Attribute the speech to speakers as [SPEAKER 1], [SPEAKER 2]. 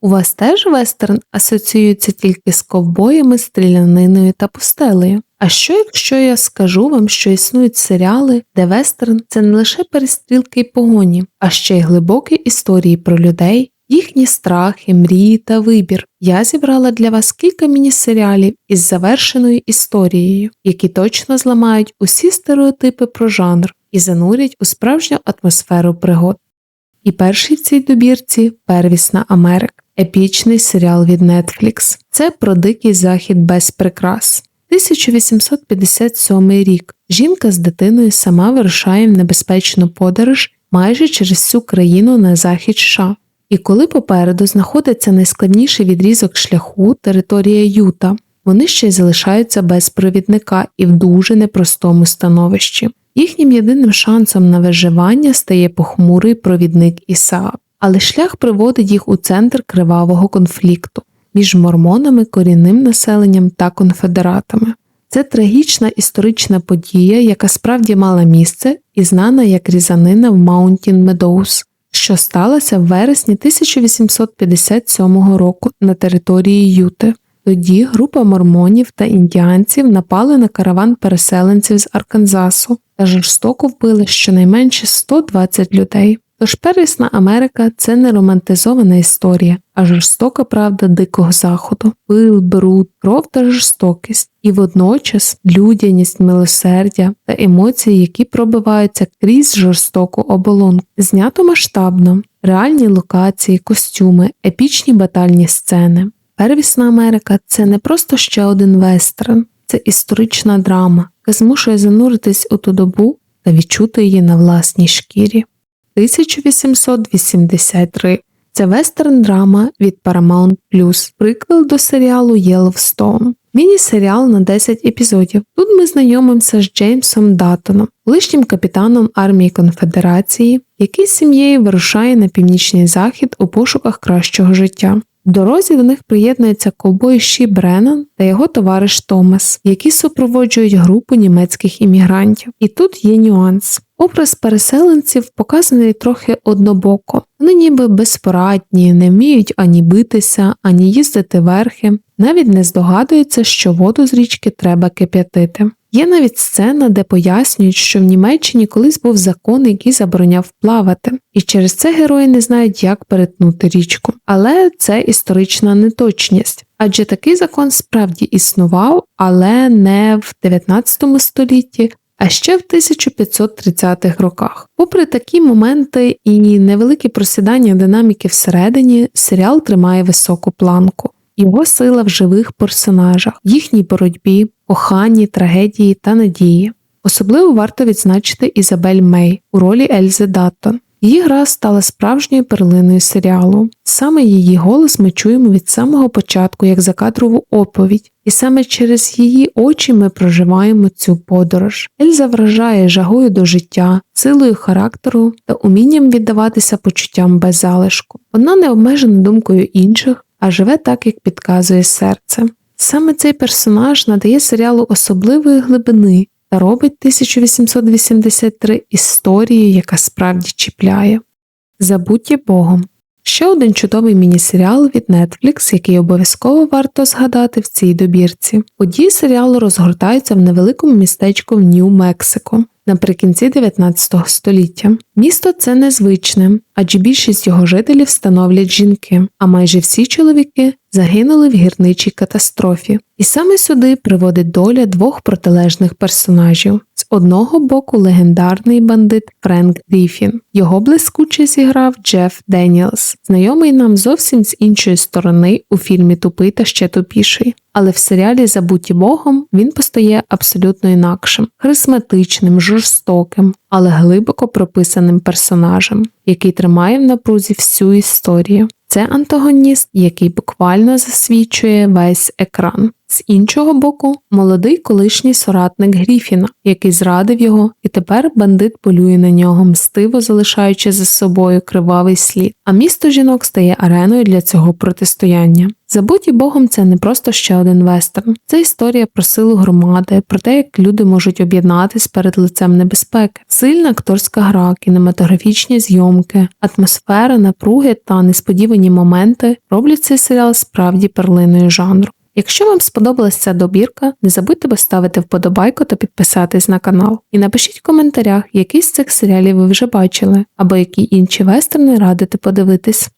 [SPEAKER 1] У вас теж вестерн асоціюється тільки з ковбоями, стріляниною та пустелею. А що якщо я скажу вам, що існують серіали, де вестерн це не лише перестрілки й погоні, а ще й глибокі історії про людей, їхні страхи, мрії та вибір. Я зібрала для вас кілька міні-серіалів із завершеною історією, які точно зламають усі стереотипи про жанр і занурять у справжню атмосферу пригод. І перший в цій добірці Первісна Америка, епічний серіал від Netflix. Це про дикий захід без прикрас. 1857 рік жінка з дитиною сама вирушає в небезпечну подорож майже через всю країну на захід США. І коли попереду знаходиться найскладніший відрізок шляху територія Юта, вони ще й залишаються без провідника і в дуже непростому становищі. Їхнім єдиним шансом на виживання стає похмурий провідник Ісаак, але шлях приводить їх у центр кривавого конфлікту між мормонами, корінним населенням та конфедератами. Це трагічна історична подія, яка справді мала місце і знана як різанина в Маунтін Медоуз, що сталося в вересні 1857 року на території Юти. Тоді група мормонів та індіанців напали на караван переселенців з Арканзасу та жорстоко вбили щонайменше 120 людей. Тож первісна Америка це не романтизована історія, а жорстока правда дикого заходу, пил, бруд, кров та жорстокість, і водночас людяність, милосердя та емоції, які пробиваються крізь жорстоку оболонку, знято масштабно, реальні локації, костюми, епічні батальні сцени. Первісна Америка це не просто ще один вестерн, це історична драма, яка змушує зануритись у ту добу та відчути її на власній шкірі. 1883 це вестерн драма від Paramount приквел до серіалу Yellowstone. Міні-серіал на 10 епізодів. Тут ми знайомимося з Джеймсом Даттоном, колишнім капітаном армії Конфедерації, який з сім'єю вирушає на північний захід у пошуках кращого життя. Дорозі до них приєднується ковбой Ші Бреннан та його товариш Томас, які супроводжують групу німецьких іммігрантів. І тут є нюанс. Образ переселенців показаний трохи однобоко. Вони ніби безпорадні, не вміють ані битися, ані їздити верхи, навіть не здогадуються, що воду з річки треба кип'ятити. Є навіть сцена, де пояснюють, що в Німеччині колись був закон, який забороняв плавати, і через це герої не знають, як перетнути річку. Але це історична неточність. Адже такий закон справді існував, але не в 19 столітті, а ще в 1530-х роках. Попри такі моменти і невеликі просідання динаміки всередині, серіал тримає високу планку. Його сила в живих персонажах, їхній боротьбі, коханні, трагедії та надії. Особливо варто відзначити Ізабель Мей у ролі Ельзи Даттон. Її гра стала справжньою перлиною серіалу. Саме її голос ми чуємо від самого початку як закадрову оповідь, і саме через її очі ми проживаємо цю подорож. Ельза вражає жагою до життя, силою характеру та умінням віддаватися почуттям без залишку. Вона не обмежена думкою інших, а живе так, як підказує серце. Саме цей персонаж надає серіалу особливої глибини та робить 1883 історією, яка справді чіпляє. Забуття Богом. Ще один чудовий міні-серіал від Netflix, який обов'язково варто згадати в цій добірці. Події серіалу розгортаються в невеликому містечку в Нью-Мексико наприкінці 19 століття. Місто це незвичне, адже більшість його жителів становлять жінки, а майже всі чоловіки загинули в гірничій катастрофі. І саме сюди приводить доля двох протилежних персонажів. Одного боку легендарний бандит Френк Гріфін. Його блискуче зіграв Джеф Деніелс, знайомий нам зовсім з іншої сторони у фільмі Тупий та ще тупіший. Але в серіалі Забуті Богом він постає абсолютно інакшим, харизматичним, жорстоким, але глибоко прописаним персонажем, який тримає в напрузі всю історію. Це антагоніст, який буквально засвідчує весь екран. З іншого боку, молодий колишній соратник Гріфіна, який зрадив його, і тепер бандит полює на нього, мстиво залишаючи за собою кривавий слід. А місто жінок стає ареною для цього протистояння. Забуті Богом це не просто ще один вестерн. Це історія про силу громади, про те, як люди можуть об'єднатись перед лицем небезпеки, сильна акторська гра, кінематографічні зйомки, атмосфера, напруги та несподівані моменти роблять цей серіал справді перлиною жанру. Якщо вам сподобалася ця добірка, не забудьте поставити вподобайку та підписатись на канал. І напишіть в коментарях, який з цих серіалів ви вже бачили, або які інші вестерни радите подивитись.